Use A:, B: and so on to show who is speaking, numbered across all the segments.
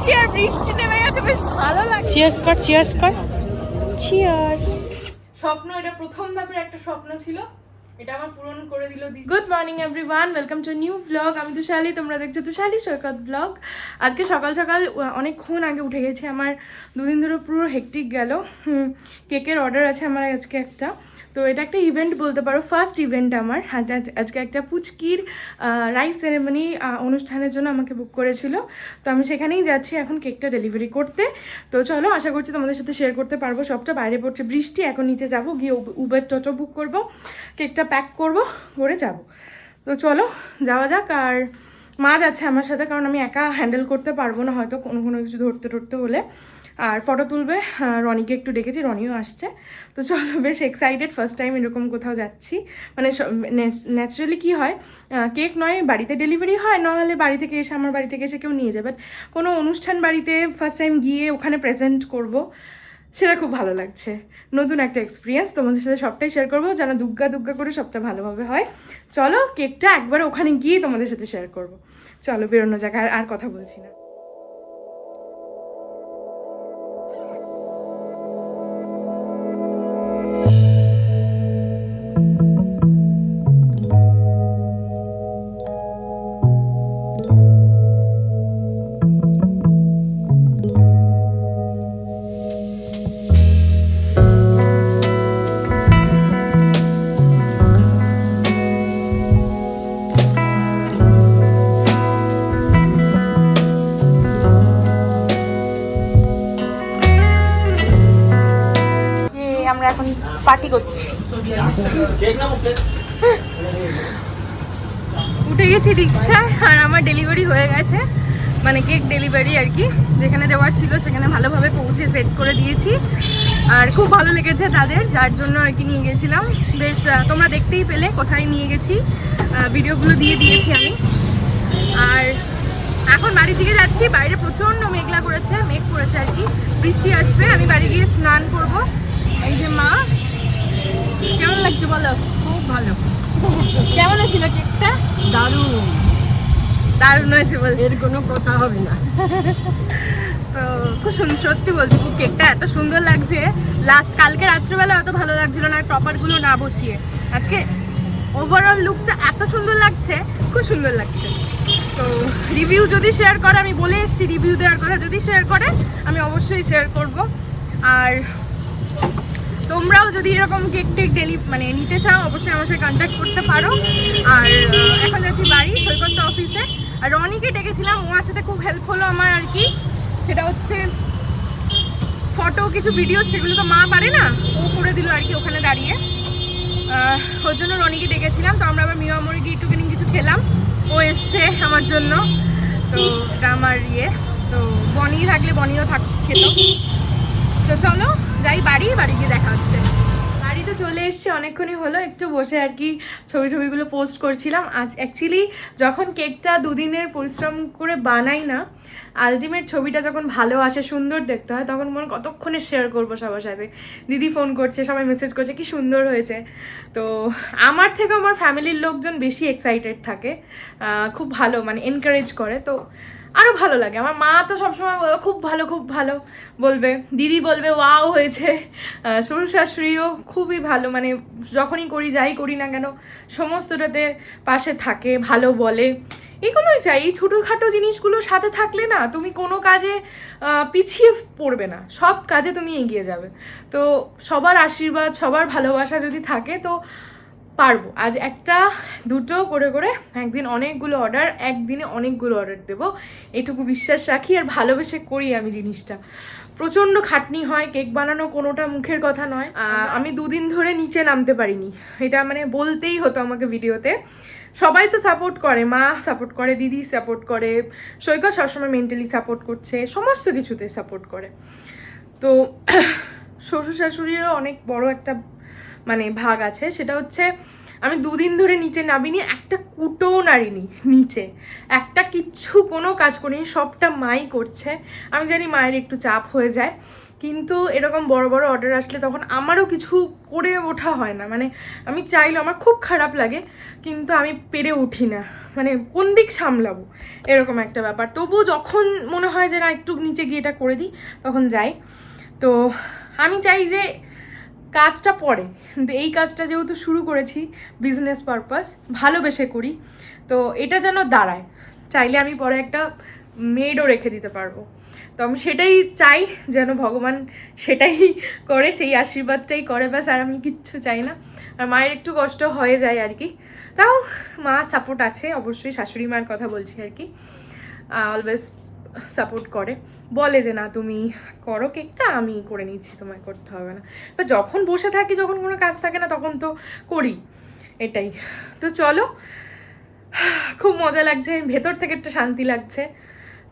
A: যাচ্ছি আর বৃষ্টি নেমে গেছে বেশ ভালো লাগছে।
B: চিয়ার্স কর চিয়ার্স কর। চিয়ার্স
A: স্বপ্ন এটা প্রথম ধাপের একটা স্বপ্ন ছিল। এটা আমার পূরণ করে দিল good morning everyone welcome to new blog আমি তুষালি তোমরা দেখছ তুষালি সৈকত ব্লগ আজকে সকাল সকাল অনেকক্ষণ আগে উঠে গেছি। আমার দুদিন ধরে পুরো হেকটিক গেল। কেকের অর্ডার আছে আমার আজকে একটা। তো এটা একটা ইভেন্ট বলতে পারো ফার্স্ট ইভেন্ট আমার। হ্যাঁ, আজকে একটা পুচকির রাইস সেরেমনি অনুষ্ঠানের জন্য আমাকে বুক করেছিল। তো আমি সেখানেই যাচ্ছি এখন কেকটা ডেলিভারি করতে। তো চলো আশা করছি তোমাদের সাথে শেয়ার করতে পারব সবটা। বাইরে পড়ছে বৃষ্টি এখন নিচে যাব গিয়ে উবের টোটো বুক করব। কেকটা প্যাক করব করে যাব। তো চলো যাওয়া যাক। আর মা যাচ্ছে আমার সাথে কারণ আমি একা হ্যান্ডেল করতে পারব না হয়তো কোনো কোনো কিছু ধরতে ধরতে হলে। আর ফটো তুলবে। আহ, রনিকে একটু ডেকেছি রনিও আসছে। তো চলো বেশ এক্সাইটেড ফার্স্ট টাইম এরকম কোথাও যাচ্ছি। মানে ন্যাচারালি কি হয় কেক নয় বাড়িতে ডেলিভারি হয় নাহলে বাড়ি থেকে এসে আমার বাড়ি থেকে এসে কেউ নিয়ে যাবে। কোনো অনুষ্ঠান বাড়িতে ফার্স্ট টাইম গিয়ে ওখানে প্রেজেন্ট করব সেটা খুব ভালো লাগছে। নতুন একটা এক্সপিরিয়েন্স তোমাদের সাথে সবটাই শেয়ার করব যেন দুগ্গা দুগ্গা করে সবটা ভালোভাবে হয়। চলো কেকটা একবার ওখানে গিয়ে তোমাদের সাথে শেয়ার করব। চলো বেরোনো আর আর কথা বলছি না। পার্টি করছি। উঠে গেছি রিক্সায় আর আমার ডেলিভারি হয়ে গেছে। মানে কেক ডেলিভারি আর কি, যেখানে দেওয়ার ছিল সেখানে ভালোভাবে পৌঁছে সেট করে দিয়েছি। আর খুব ভালো লেগেছে তাদের, যার জন্য আর কি নিয়ে গেছিলাম। বেশ তোমরা দেখতেই পেলে কোথায় নিয়ে গেছি। ভিডিওগুলো দিয়ে দিয়েছি আমি। আর এখন বাড়ির দিকে যাচ্ছি, বাইরে প্রচণ্ড মেঘলা করেছে, মেঘ করেছে আর কি। বৃষ্টি আসবে, আমি বাড়ি গিয়ে স্নান করব। এই যে মা কেমন লাগছে বলো?
B: খুব ভালো।
A: কেমন ছিল কেকটা?
B: দারুণ।
A: দারুণ হয়েছে বলছে।
B: এর কোনো কথা হবে না।
A: তো খুব সুন্দর সত্যি বলছি খুব কেকটা এত সুন্দর লাগছে। লাস্ট কালকে রাত্রেবেলা অত ভালো লাগছিল না টপারগুলো না বসিয়ে। আজকে ওভারঅল লুকটা এত সুন্দর লাগছে খুব সুন্দর লাগছে। তো রিভিউ যদি শেয়ার করে আমি বলে এসেছি রিভিউ দেওয়ার কথা যদি শেয়ার করে আমি অবশ্যই শেয়ার করব। আর তোমরাও যদি এরকম কেক টেক ডেলি মানে নিতে চাও, অবশ্যই আমার সাথে কন্ট্যাক্ট করতে পারো। আর এখন যাচ্ছি বাড়ি, সৈকত অফিসে আর রনিকে ডেকেছিলাম ওর সাথে খুব হেল্প হলো আমার আর কি। সেটা হচ্ছে ফটো কিছু ভিডিও সেগুলো তো মা পারে না? ও করে দিল আর কি ওখানে দাঁড়িয়ে। ওর জন্য রনিকে ডেকেছিলাম, তো আমরা আবার মিয়ামরি গিয়ে একটুখানি কিছু খেলাম। ও এসছে আমার জন্য। তো এটা আমার ইয়ে। তো বনি থাকলে বনিও থাক, খেত। তো চলো যাই বাড়ি বাড়ি গিয়ে দেখা হচ্ছে। বাড়িতে চলে এসেছি, অনেকক্ষণই হলো, একটু বসে আর কি ছবি ছবিগুলো পোস্ট করছিলাম। আজ অ্যাকচুয়ালি যখন কেকটা দুদিনের পরিশ্রম করে বানাই না আলটিমেট ছবিটা যখন ভালো আসে, সুন্দর দেখতে হয়, তখন মনে কতক্ষণে শেয়ার করব সবার সাথে? দিদি ফোন করছে, সবাই মেসেজ করছে, কি সুন্দর হয়েছে। তো আমার থেকে আমার ফ্যামিলির লোকজন বেশি এক্সাইটেড থাকে খুব ভালো মানে এনকারেজ করে। তো আরও ভালো লাগে। আমার মা তো সবসময় খুব ভালো খুব ভালো বলবে। দিদি বলবে, ওয়াও হয়েছে। শ্বশুর শাশুড়িও খুবই ভালো। মানে যখনই করি, যাই করি না কেন, সমস্তটাতে পাশে থাকে, ভালো বলে। এগুলোই চাই। এই ছোটোখাটো জিনিসগুলো সাথে থাকলে না, তুমি কোনো কাজে পিছিয়ে পড়বে না। সব কাজে তুমি এগিয়ে যাবে। তো সবার আশীর্বাদ, সবার ভালোবাসা যদি থাকে, তো পারব। আজ একটা দুটো করে করে একদিন অনেকগুলো অর্ডার একদিনে অনেকগুলো অর্ডার দেবো। এটুকু বিশ্বাস রাখি আর ভালোবেসে করি আমি জিনিসটা। প্রচণ্ড খাটনি হয় কেক বানানো কোনোটা মুখের কথা নয়। আমি দুদিন ধরে নিচে নামতে পারিনি। এটা মানে বলতেই হতো আমাকে ভিডিওতে। সবাই তো সাপোর্ট করে মা সাপোর্ট করে দিদি সাপোর্ট করে সৈকত সবসময় মেন্টালি সাপোর্ট করছে সমস্ত কিছুতে সাপোর্ট করে। তো শ্বশুর শাশুড়িরও অনেক বড় একটা মানে ভাগ আছে, সেটা হচ্ছে আমি দুদিন ধরে নিচে নামিনি, একটা কুটোও নাড়িনি নিচে। একটা কিচ্ছু কোনো কাজ করিনি, সবটা মাই করছে। আমি জানি মায়ের একটু চাপ হয়ে যায়, কিন্তু এরকম বড় বড় অর্ডার আসলে তখন আমারও কিছু করে ওঠা হয় না। মানে আমি চাইলে আমার খুব খারাপ লাগে, কিন্তু আমি পেরে উঠি না। মানে কোন দিক সামলাবো? এরকম একটা ব্যাপার। তবুও যখন মনে হয় যে না, একটু নিচে গিয়ে এটা করে দিই, তখন যাই। তো আমি চাই যে কাজটা পরে। এই কাজটা যেহেতু শুরু করেছি বিজনেস পারপাস ভালোবেসে করি, তো এটা যেন দাঁড়ায়। চাইলে আমি পরে একটা মেডও রেখে দিতে পারব। তো আমি সেটাই চাই, যেন ভগবান সেটাই করে, সেই আশীর্বাদটাই করে। ব্যাস, আর আমি কিচ্ছু চাই না। আর মায়ের একটু কষ্ট হয়ে যায় আর কি। তাও মা সাপোর্ট আছে, অবশ্যই শাশুড়ি মার কথা বলছি আর কি। অলওয়েজ সাপোর্ট করে। বলে যে, না, তুমি করো কেকটা আমি করে নিচ্ছি, তোমায় করতে হবে না। বা যখন বসে থাকি, যখন কোনো কাজ থাকে না, তখন তো করি। এটাই। তো চলো, খুব মজা লাগছে। ভেতর থেকে একটা শান্তি লাগছে।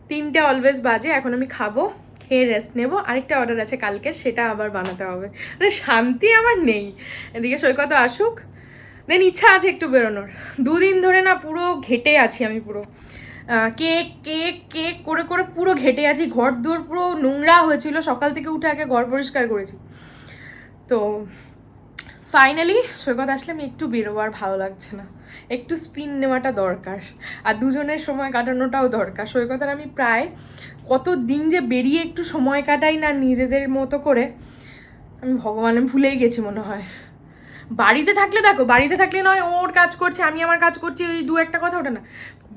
A: তিনটে অলওয়েজ বাজে, এখন আমি খাব, খেয়ে রেস্ট নেব। আরেকটা অর্ডার আছে কালকের, সেটা আবার বানাতে হবে। মানে শান্তি আমার নেই। এদিকে সৈকত আসুক। দেন ইচ্ছা আছে একটু বেরোনোর। দুদিন ধরে না পুরো ঘেটে আছি আমি পুরো। কেক কেক কেক করে করে পুরো ঘেটে আছি। ঘর দৌড় পুরো নোংরা হয়েছিল। সকাল থেকে উঠে আগে ঘর পরিষ্কার করেছি। তো ফাইনালি সৈকত আসলে আমি একটু বেরোবো আর ভালো লাগছে না। একটু স্পিন নেওয়াটা দরকার। আর দুজনের সময় কাটানোটাও দরকার। সৈকত আর আমি প্রায় কত দিন যে বেরিয়ে একটু সময় কাটাই না নিজেদের মতো করে, আমি ভগবান আমি ভুলেই গেছি মনে হয়। বাড়িতে থাকলে দেখো, বাড়িতে থাকলে নয়, ওর কাজ করছে, আমি আমার কাজ করছি ওই দু একটা কথা ওটা না।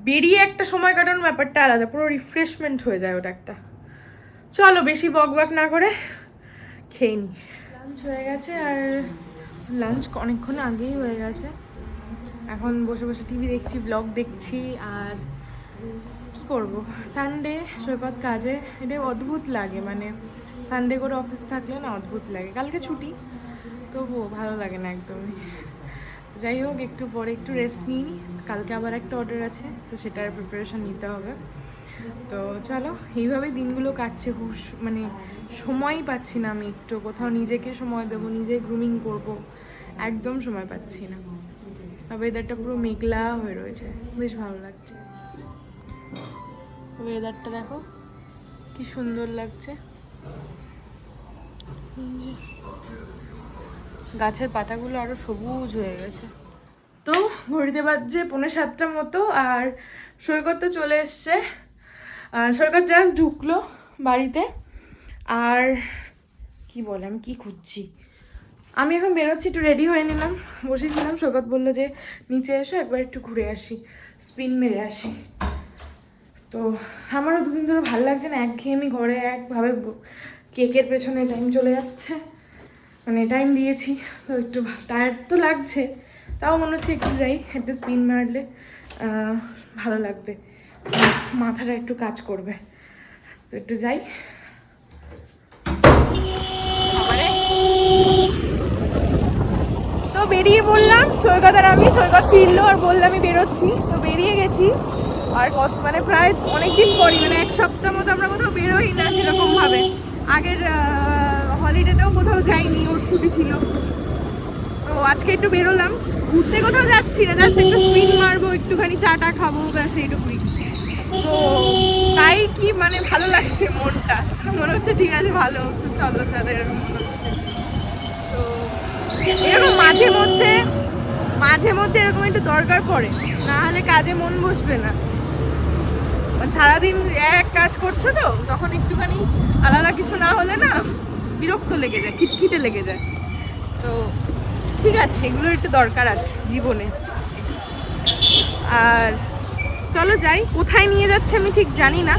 A: বেরিয়ে একটা সময় কাটানোর ব্যাপারটা আলাদা, পুরো রিফ্রেশমেন্ট হয়ে যায় ওটা একটা। চলো বেশি বক বক না করে খেয়ে নি। লাঞ্চ হয়ে গেছে আর লাঞ্চ অনেকক্ষণ আগেই হয়ে গেছে। এখন বসে বসে টিভি দেখছি ব্লগ দেখছি আর কি করব? সানডে সৈকত কাজে, এটা অদ্ভুত লাগে মানে। সানডে করে অফিস থাকলে না অদ্ভুত লাগে। কালকে ছুটি, তবুও ভালো লাগে না একদমই। যাই হোক, একটু পরে একটু রেস্ট নিই। কালকে আবার একটা অর্ডার আছে, তো সেটার প্রিপারেশন নিতে হবে। তো চলো, এইভাবে দিনগুলো কাটছে, খুব মানে সময়ই পাচ্ছি না আমি একটু। কোথাও নিজেকে সময় দেবো, নিজে গ্রুমিং করব, একদম সময় পাচ্ছি না। ওয়েদারটা পুরো মেঘলা হয়ে রয়েছে, বেশ ভালো লাগছে। ওয়েদারটা দেখো, কি সুন্দর লাগছে। গাছের পাতাগুলো আরও সবুজ হয়ে গেছে। তো ঘড়িতে বাজছে পৌনে সাতটার মতো আর সৈকত তো চলে এসছে। সৈকত জাস্ট ঢুকলো বাড়িতে। আর কি বলে, আমি কী খুঁজছি? আমি এখন বেরোচ্ছি, একটু রেডি হয়ে নিলাম। বসেছিলাম, সৈকত বলল যে নিচে এসো, একবার একটু ঘুরে আসি স্পিন মেরে আসি। তো আমারও দুদিন ধরে ভালো লাগছে না, একঘেয়েমি ঘরে, একভাবে কেকের পেছনে টাইম চলে যাচ্ছে। মানে টাইম দিয়েছি, তো একটু টায়ার্ড তো লাগছে। তাও মনে হচ্ছে একটু যাই একটা স্পিন মারলে ভালো লাগবে। মাথাটা একটু কাজ করবে। তো একটু যাই। তো বেরিয়ে বললাম সৈকত আর আমি সৈকত ফিরলো আর বললাম আমি বেরোচ্ছি। তো বেরিয়ে গেছি। আর কত মানে প্রায় অনেকদিন পরই মানে এক সপ্তাহ মতো আমরা কোথাও বেরোই না সেরকমভাবে। আগের হলিডেতেও কোথাও যাইনি ওর ছুটি ছিল। আজকে একটু বেরোলাম। ঘুরতে কোথাও যাচ্ছি না জাস্ট একটু স্পিন মারবো, একটুখানি চাটা খাব, ব্যাস এইটুকুই। তো তাই কি মানে ভালো লাগছে মনটা। মনে হচ্ছে ঠিক আছে, ভালো চলো চলো, এরকম মনে হচ্ছে। তো, এরকম মাঝে মধ্যে মাঝে মধ্যে এরকম একটু দরকার পড়ে। না হলে কাজে মন বসবে না। সারাদিন এক কাজ করছ তো, তখন একটুখানি আলাদা কিছু না হলে না বিরক্ত লেগে যায়, খিটখিটে লেগে যায়। তো ঠিক আছে, এগুলো একটু দরকার আছে জীবনে। আর চলো যাই, কোথায় নিয়ে যাচ্ছে আমি ঠিক জানি না।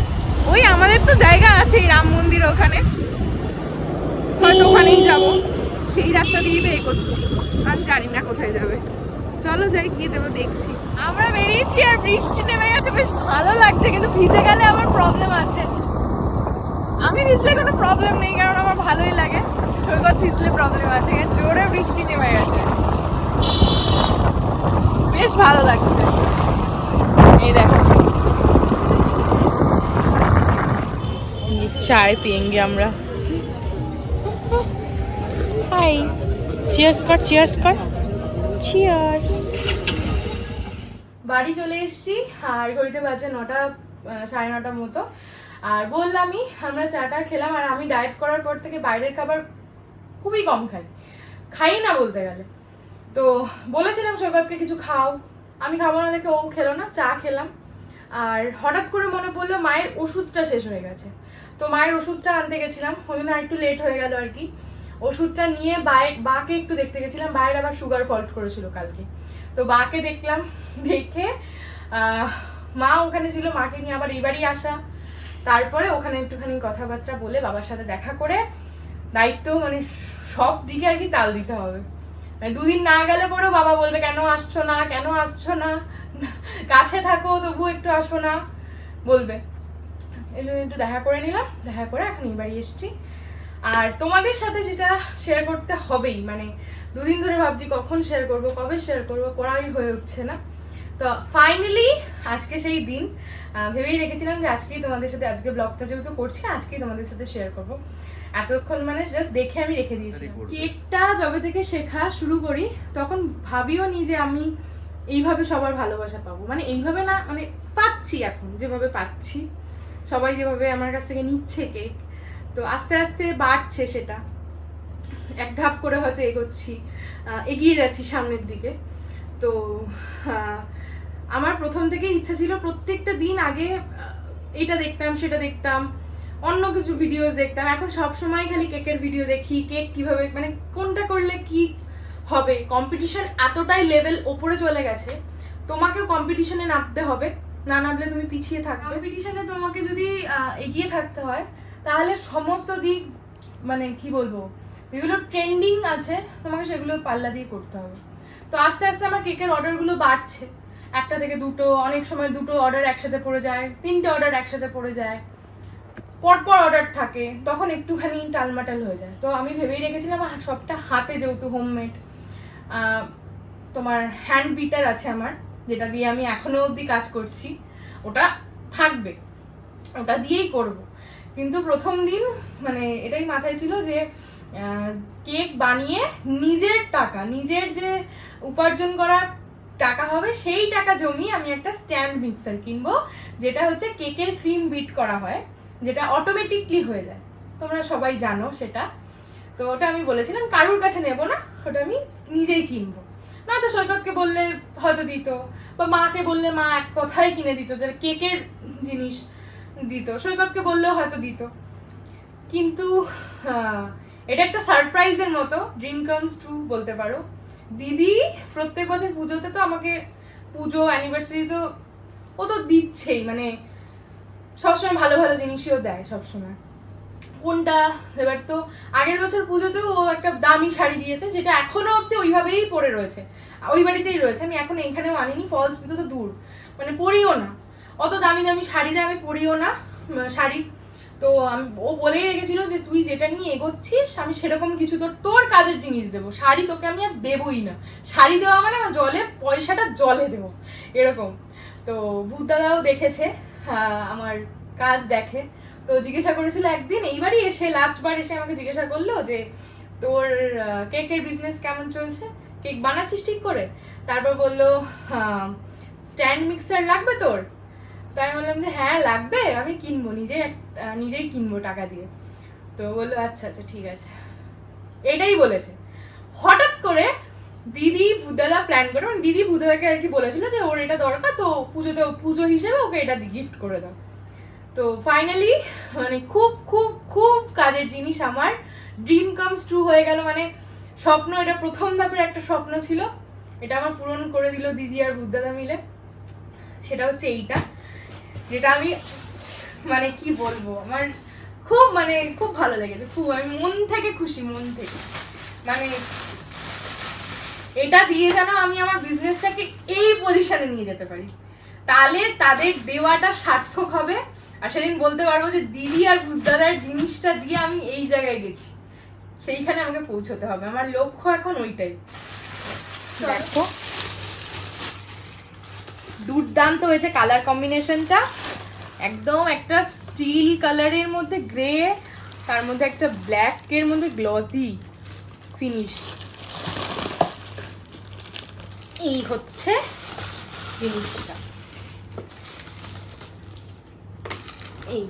A: ওই আমাদের তো জায়গা আছে এই রাম মন্দির ওখানে। হয়তো ওখানেই যাব। সেই রাস্তা দিয়ে তো করছি আমি জানি না কোথায় যাবে। চলো যাই, গিয়ে দেবো দেখছি। আমরা বেরিয়েছি আর বৃষ্টি নেমে গেছে, বেশ ভালো লাগছে, কিন্তু ভিজে গেলে আমার প্রবলেম আছে। আমি ভিজলে কোনো প্রবলেম নেই, কারণ আমার ভালোই লাগে। সৈকত ভিজলে প্রবলেম আছে। জোরে বৃষ্টি নেমে গেছে। বেশ ভালো লাগছে। এই দেখো। চায়, পিয়েঙ্গে আমরা। হাই। চিয়ার্স কর চিয়ার্স কর। চিয়ার্স বাড়ি চলে এসেছি। আর ঘড়িতে বাজে নটা সাড়ে নটার মতো। আর বললামই, আমরা চাটা খেলাম আর আমি ডায়েট করার পর থেকে বাইরের খাবার খুবই কম খাই। খাই না বলতে গেলে। তো বলেছিলাম সৈকতকে কিছু খাও। আমি খাব না দেখে ও খেলো না, চা খেলাম। আর হঠাৎ করে মনে পড়ল মায়ের ওষুধটা শেষ হয়ে গেছে। তো মায়ের ওষুধটা আনতে গেছিলাম। ওই জন্য একটু লেট হয়ে গেল আর কি। ওষুধটা নিয়ে বায়ের বাকে একটু দেখতে গেছিলাম। বাইরে আবার সুগার ফল্ট করেছিল কালকে। তো বাকে দেখলাম, দেখে মা ওখানে ছিল। মাকে নিয়ে আবার এবারই আসা। তারপরে ওখানে একটুখানি কথাবার্তা বলে বাবার সাথে দেখা করে দায়িত্ব মানে সব দিকে আর কি তাল দিতে হবে। মানে দুদিন না গেলে পরেও বাবা বলবে, কেন আসছো না? কেন আসছো না? কাছে থাকো তবু একটু আসো না। বলবে। এই জন্য একটু দেখা করে নিলাম। দেখা করে এখন এই বাড়ি এসছি। আর তোমাদের সাথে যেটা শেয়ার করতে হবেই মানে দুদিন ধরে ভাবছি কখন শেয়ার করব, কবে শেয়ার করব, করাই হয়ে উঠছে না। তো ফাইনালি আজকে সেই দিন ভেবেই রেখেছিলাম যে আজকেই তোমাদের সাথে আজকে ব্লগটা যেহেতু করছি আজকেই তোমাদের সাথে শেয়ার করব। এতক্ষণ মানে জাস্ট দেখে আমি রেখে দিয়েছি কেকটা যবে থেকে শেখা শুরু করি তখন ভাবিও নি যে আমি এইভাবে সবার ভালোবাসা পাবো। মানে এইভাবে না মানে পাচ্ছি এখন যেভাবে পাচ্ছি। সবাই যেভাবে আমার কাছ থেকে নিচ্ছে কেক তো আস্তে আস্তে বাড়ছে সেটা। এক ধাপ করে হয়তো এগোচ্ছি এগিয়ে যাচ্ছি সামনের দিকে। তো আমার প্রথম থেকেই ইচ্ছা ছিল প্রত্যেকটা দিন আগে এটা দেখতাম, সেটা দেখতাম, অন্য কিছু ভিডিওস দেখতাম। এখন সব সময় খালি কেকের ভিডিও দেখি, কেক কীভাবে মানে কোনটা করলে কি হবে? কম্পিটিশন এতটাই লেভেল ওপরে চলে গেছে, তোমাকেও কম্পিটিশনে নামতে হবে, না নামলে তুমি পিছিয়ে থাকবে। কম্পিটিশনে তোমাকে যদি এগিয়ে থাকতে হয়, তাহলে সমস্ত দিক মানে কি বলব, যেগুলো ট্রেন্ডিং আছে, তোমাকে সেগুলো পাল্লা দিয়ে করতে হবে। তো আস্তে আস্তে আমার কেকের অর্ডারগুলো বাড়ছে। একটা থেকে দুটো, অনেক সময় দুটো অর্ডার একসাথে পড়ে যায়, তিনটে অর্ডার একসাথে পড়ে যায়। পরপর অর্ডার থাকে, তখন একটুখানি টালমাটাল হয়ে যায়। তো আমি ভেবেই রেখেছিলাম সবটা হাতে যেহেতু হোমমেড তোমার হ্যান্ড বিটার আছে আমার, যেটা দিয়ে আমি এখনও অবধি কাজ করছি, ওটা থাকবে, ওটা দিয়েই করব। কিন্তু প্রথম দিন মানে এটাই মাথায় ছিল যে কেক বানিয়ে নিজের টাকা, নিজের যে উপার্জন করা টাকা হবে, সেই টাকা জমিয়ে আমি একটা স্ট্যান্ড মিক্সার কিনবো, যেটা হচ্ছে কেকের ক্রিম বিট করা হয়, যেটা অটোমেটিকলি হয়ে যায়। তোমরা সবাই জানো সেটা। তো ওটা আমি বলেছিলাম, কারুর কাছে নেব না, ওটা আমি নিজেই কিনবো। না তো সৈকতকে বললে হয়তো দিত, বা মাকে বললে মা এক কথাই কিনে দিত যেটা কেকের জিনিস দিত। সৈকতকে বললেও হয়তো দিত। কিন্তু এটা একটা সারপ্রাইজের মতো ড্রিম কামস ট্রু বলতে পারো। দিদি, প্রত্যেক বছর পুজোতে তো আমাকে পুজো অ্যানিভার্সারি তো ও তো দিচ্ছেই মানে সবসময় ভালো ভালো জিনিসও দেয় সবসময়। কোনটা? এবার তো আগের বছর পুজোতেও ও একটা দামি শাড়ি দিয়েছে, যেটা এখনও অব্দি ওইভাবেই পরে রয়েছে। ওই বাড়িতেই রয়েছে, আমি এখন এখানেও আনিনি ফলস পিকো তো দূর। মানে পরিও না। অত দামি দামি শাড়ি দিয়ে, আমি পরিও না। শাড়ি তো আমি ও বলেই রেখেছিল যে তুই যেটা নিয়ে এগোচ্ছিস আমি সেরকম কিছু তোর তোর কাজের জিনিস দেবো। শাড়ি তোকে আমি আর দেবোই না। শাড়ি দেওয়া মানে আমার জলে পয়সাটা জলে দেবো। এরকম। তো ভূতদাদাও দেখেছে আহ, আমার কাজ দেখে। তো জিজ্ঞাসা করেছিল একদিন এইবারই এসে লাস্ট বার এসে আমাকে জিজ্ঞাসা করল যে তোর কেকের বিজনেস কেমন চলছে? কেক বানাচ্ছিস ঠিক করে? তারপর বলল স্ট্যান্ড মিক্সার লাগবে তোর? তাই বললাম যে হ্যাঁ লাগবে। আমি কিনবো নিজে নিজেই কিনবো টাকা দিয়ে। তো বলল আচ্ছা আচ্ছা ঠিক আছে। এটাই বলেছে। হঠাৎ করে দিদি ভুদাদা প্ল্যান করে মানে দিদি ভুদাদাকে আর কি বলেছিল যে, ওর এটা দরকার, তো পুজোতে পুজো হিসেবে ওকে এটা গিফট করে দাও। তো ফাইনালি মানে খুব খুব খুব কাজের জিনিস আমার। ড্রিম কামস ট্রু হয়ে গেল মানে স্বপ্ন, এটা প্রথম ধাপের একটা স্বপ্ন ছিল। এটা আমার পূরণ করে দিল দিদি আর বুদ্ধাদা মিলে। সেটা হচ্ছে এইটা। যেটা আমি মানে কি বলব, আমার খুব মানে খুব ভালো লেগেছে, খুব, আমি মন থেকে খুশি, মন থেকে। মানে এটা দিয়ে যেন আমি আমার বিজনেসটাকে এই পজিশনে নিয়ে যেতে পারি। তাহলে তাদের দেওয়াটা সার্থক হবে। আর সেদিন বলতে পারব যে দিদি আর বুদ্ধাদার জিনিসটা দিয়ে আমি এই জায়গায় গেছি। সেইখানে আমাকে পৌঁছতে হবে। আমার লক্ষ্য এখন ওইটাই। দেখো দুর্দান্ত হয়েছে কালার কম্বিনেশনটা একদম একটা স্টিল কালারের মধ্যে গ্রে তার মধ্যে একটা ব্ল্যাকের মধ্যে গ্লসি ফিনিশ এই হচ্ছে জিনিসটা। এই।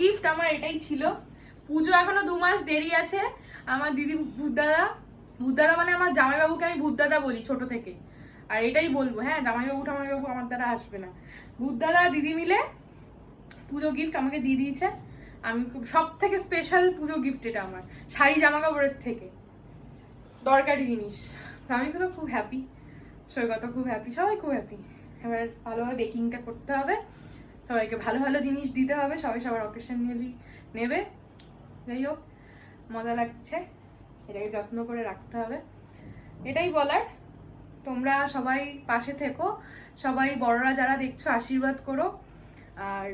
A: গিফট আমার এটাই ছিল। পুজো এখনও দু মাস দেরি আছে। আমার দিদি ভূতদাদা ভূতদাদা মানে আমার জামাইবাবুকে আমি ভূতদাদা বলি ছোট থেকে। আর এটাই বলব হ্যাঁ জামাইবাবু টামাইবাবু আমার দ্বারা আসবে না। ভূতদাদা দিদি মিলে পুজো গিফট আমাকে দিয়ে দিয়েছে। আমি খুব সব থেকে স্পেশাল পুজো গিফট এটা আমার, শাড়ি জামা কাপড়ের থেকে। দরকারি জিনিস। আমি তো খুব হ্যাপি সৈকত খুব হ্যাপি সবাই খুব হ্যাপি এবার ভালোভাবে বেকিংটা করতে হবে। সবাইকে ভালো ভালো জিনিস দিতে হবে, সবাই সবার অকেশনালি নেবে। যাই হোক, মজা লাগছে। এটাকে যত্ন করে রাখতে হবে। এটাই বলার। তোমরা সবাই পাশে থেকো। সবাই বড়রা যারা দেখছ, আশীর্বাদ করো। আর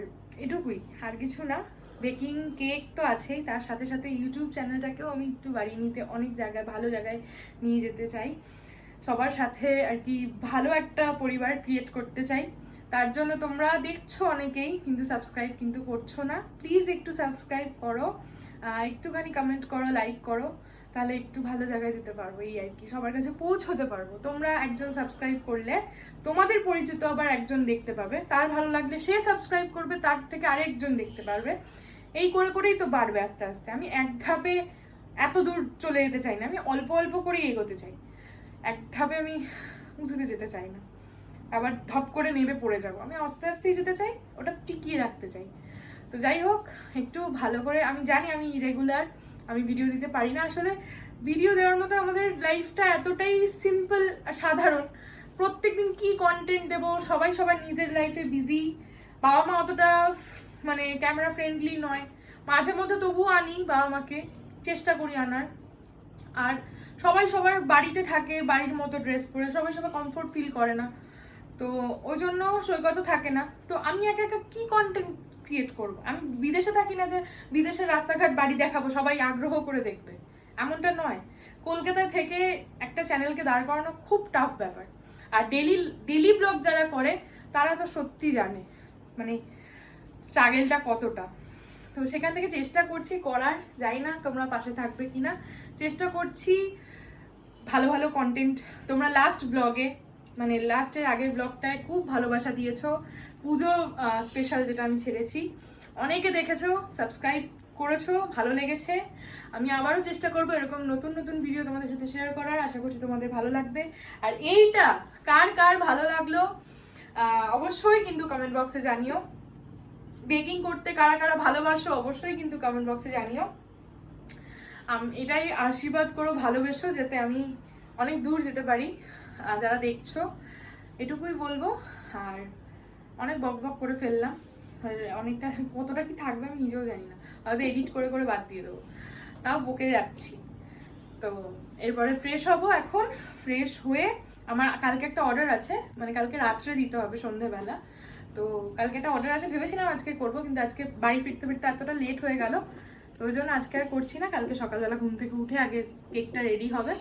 A: এটুকুই, আর কিছু না। বেকিং কেক তো আছেই। তার সাথে সাথে ইউটিউব চ্যানেলটাকেও আমি একটু বাড়িয়ে নিতে, অনেক জায়গায়, ভালো জায়গায় নিয়ে যেতে চাই। সবার সাথে আর কি ভালো একটা পরিবার ক্রিয়েট করতে চাই। তার জন্য তোমরা দেখছ অনেকেই কিন্তু সাবস্ক্রাইব কিন্তু করছ না। প্লিজ একটু সাবস্ক্রাইব করো একটুখানি কমেন্ট করো লাইক করো, তাহলে একটু ভালো জায়গায় যেতে পারব, এই আর কি। সবার কাছে পৌঁছতে পারব। তোমরা একজন সাবস্ক্রাইব করলে তোমাদের পরিচিত আবার একজন দেখতে পাবে। তার ভালো লাগলে সে সাবস্ক্রাইব করবে, তার থেকে আরেকজন দেখতে পারবে। এই করে করেই তো বাড়বে আস্তে আস্তে। আমি এক ধাপে এত দূর চলে যেতে চাই না, আমি অল্প অল্প করেই এগোতে চাই। এক ধাপে আমি উঁচুতে যেতে চাই না। আবার ধপ করে নেবে পড়ে যাব। আমি আস্তে আস্তেই যেতে চাই, ওটা টিকিয়ে রাখতে চাই। তো যাই হোক, একটু ভালো করে, আমি জানি আমি রেগুলার আমি ভিডিও দিতে পারি না। আসলে ভিডিও দেওয়ার মতো আমাদের লাইফটা এতটাই সিম্পল সাধারণ। প্রত্যেকদিন কী কন্টেন্ট দেবো? সবাই সবার নিজের লাইফে বিজি বাবা মা অতটা মানে ক্যামেরা ফ্রেন্ডলি নয়। মাঝে মধ্যে তবুও আনি বাবা মাকে চেষ্টা করি আনার। আর সবাই সবার বাড়িতে থাকে, বাড়ির মতো ড্রেস পরে। সবাই সবাই কমফোর্ট ফিল করে না। তো ওই জন্য সৈকতও থাকে না। তো আমি একা একা কি কন্টেন্ট ক্রিয়েট করব? আমি বিদেশে থাকি না যে বিদেশের রাস্তাঘাট বাড়ি দেখাবো, সবাই আগ্রহ করে দেখবে। এমনটা নয়। কলকাতায় থেকে একটা চ্যানেলকে দাঁড় করানো খুব টাফ ব্যাপার। আর ডেলি ডেলি ব্লগ যারা করে, তারা তো সত্যি জানে মানে স্ট্রাগেলটা কতটা। তো সেখান থেকে চেষ্টা করছি করার, জানি না তোমরা পাশে থাকবে কিনা। চেষ্টা করছি ভালো ভালো কন্টেন্ট তোমরা লাস্ট ব্লগে মানে লাস্টের আগের ব্লগটায় খুব ভালোবাসা দিয়েছ। পুজো স্পেশাল যেটা আমি ছেড়েছি। অনেকে দেখেছ সাবস্ক্রাইব করেছ, ভালো লেগেছে। আমি আবারও চেষ্টা করব এরকম নতুন নতুন ভিডিও তোমাদের সাথে শেয়ার করার। আশা করছি তোমাদের ভালো লাগবে। আর এইটা, কার কার ভালো লাগল অবশ্যই কিন্তু কমেন্ট বক্সে জানিও। বেকিং করতে কারা কারা ভালোবাসো, অবশ্যই কিন্তু কমেন্ট বক্সে জানিও। এটাই আশীর্বাদ করো, ভালোবেসো, যাতে আমি অনেক দূর যেতে পারি। যারা দেখছ, এটুকুই বলব। আর অনেক বক বক করে ফেললাম। আর অনেকটা, কতটা কি থাকবে আমি নিজেও জানি না। হয়তো এডিট করে করে বাদ দিয়ে দেবো। তাও বকে যাচ্ছি। তো এরপরে ফ্রেশ হব এখন। ফ্রেশ হয়ে আমার কালকে একটা অর্ডার আছে। মানে কালকে রাত্রে দিতে হবে সন্ধেবেলা। তো কালকে একটা অর্ডার আছে। ভেবেছিলাম আজকে করব, কিন্তু আজকে বাড়ি ফিরতে ফিরতে এতটা লেট হয়ে গেল। তো ওই জন্য আজকে আর করছি না। কালকে সকালবেলা ঘুম থেকে উঠে আগে কেকটা রেডি হবে।